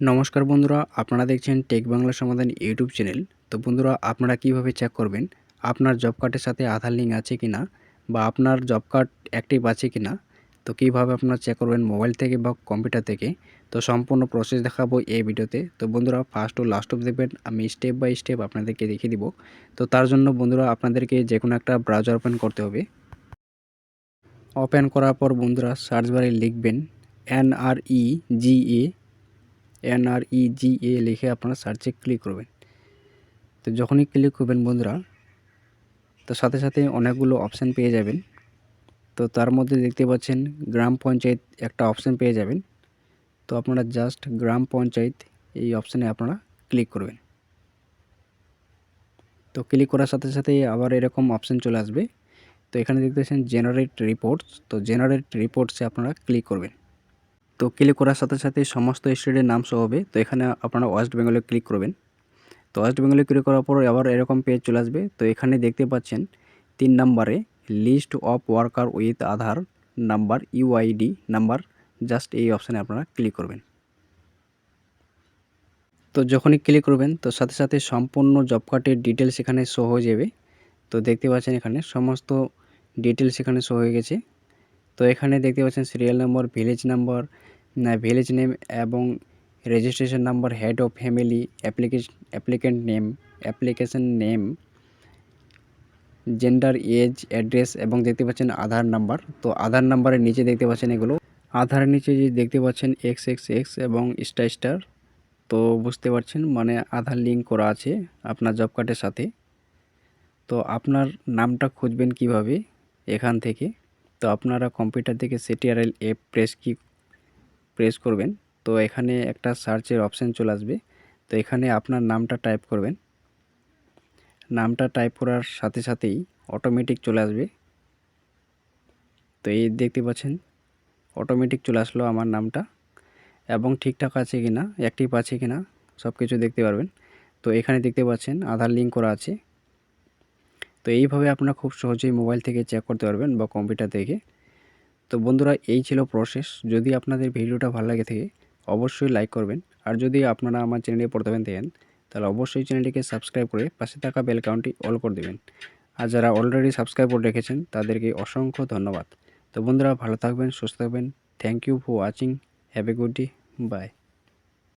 নমস্কার বন্ধুরা, আপনারা দেখছেন টেক বাংলা সমাধান ইউটিউব চ্যানেল। তো বন্ধুরা, আপনারা কীভাবে চেক করবেন? আপনার জব কার্ডের সাথে আধার লিঙ্ক আছে কিনা? বা আপনার জব কার্ড অ্যাক্টিভ আছে কিনা? তো কীভাবে আপনারা চেক করবেন মোবাইল থেকে বা কম্পিউটার থেকে? তো সম্পূর্ণ প্রসেস দেখাবো এই ভিডিওতে। তো বন্ধুরা ফার্স্ট ও লাস্ট অফ দেখবেন, আমি স্টেপ বাই স্টেপ আপনাদেরকে দেখিয়ে দিব। তো তার জন্য বন্ধুরা, আপনাদেরকে যে কোনো একটা ব্রাউজার ওপেন করতে হবে। ওপেন করার পর বন্ধুরা সার্চ বারে লিখবেন N R E G A NREGA লিখে আপনারা সার্চে ক্লিক করবেন। তো যখনই ক্লিক করবেন বন্ধুরা, তো সাথে সাথে অনেকগুলো অপশান পেয়ে যাবেন। তো তার মধ্যে দেখতে পাচ্ছেন গ্রাম পঞ্চায়েত একটা অপশান পেয়ে যাবেন। তো আপনারা জাস্ট গ্রাম পঞ্চায়েত এই অপশানে আপনারা ক্লিক করবেন। তো ক্লিক করার সাথে সাথে আবার এরকম অপশান চলে আসবে। তো এখানে দেখতে পাচ্ছেন জেনারেট রিপোর্টস তো জেনারেট রিপোর্টসে আপনারা ক্লিক করবেন। তো ক্লিক করার সাথে সাথে সমস্ত স্টেটের নাম সহ হবে। তো এখানে আপনারা ওয়েস্ট বেঙ্গলে ক্লিক করবেন। তো ওয়েস্ট বেঙ্গলে ক্লিক করার পর আবার এরকম পেজ চলে আসবে। তো এখানে দেখতে পাচ্ছেন তিন নাম্বারে list of worker with Aadhaar number UID number just এই অপশানে আপনারা ক্লিক করবেন। তো যখনই ক্লিক করবেন, তো সাথে সাথে সম্পূর্ণ জব কার্ডের ডিটেলস এখানে শো হয়ে যাবে। তো দেখতে পাচ্ছেন এখানে সমস্ত ডিটেলস এখানে শো হয়ে গেছে। তো এখানে দেখতে পাচ্ছেন serial number village number village name এবং registration number head of family application applicant name application name gender age address এবং দেখতে পাচ্ছেন আধার নাম্বার তো আধার নাম্বারের নিচে দেখতে পাচ্ছেন এগুলো। আধারের নিচে যে দেখতে পাচ্ছেন এক্স এক্স এক্স এবং স্টার স্টার তো বুঝতে পারছেন মানে আধার লিঙ্ক করা আছে আপনার জব কার্ডের সাথে। তো আপনার নামটা খুঁজবেন কীভাবে এখান থেকে? তো আপনারা কম্পিউটার থেকে CTRL F press key press করবেন। তো এখানে একটা সার্চের অপশান চলে আসবে। তো এখানে আপনার নামটা টাইপ করবেন। নামটা টাইপ করার সাথে সাথেই অটোমেটিক চলে আসবে। তো এই দেখতে পাচ্ছেন অটোমেটিক চলে আসলো আমার নামটা। এবং ঠিকঠাক আছে কি না অ্যাক্টিভ আছে কি না সব কিছু দেখতে পারবেন। তো এখানে দেখতে পাচ্ছেন, আধার লিঙ্ক করা আছে। তো এইভাবে আপনারা খুব সহজেই মোবাইল থেকে চেক করতে পারবেন বা কম্পিউটার থেকে তো বন্ধুরা, এই ছিল প্রসেস যদি আপনাদের ভিডিওটা ভালো লাগে থাকে, অবশ্যই লাইক করবেন। আর যদি আপনারা আমার চ্যানেলে প্রথমে দেখেন তাহলে অবশ্যই চ্যানেলটিকে সাবস্ক্রাইব করে পাশে থাকা বেল কাউন্টটি অল করে দেবেন। আর যারা অলরেডি সাবস্ক্রাইব করে রেখেছেন, তাদেরকে অসংখ্য ধন্যবাদ। তো বন্ধুরা, ভালো থাকবেন, সুস্থ থাকবেন। Thank you for watching have a good day bye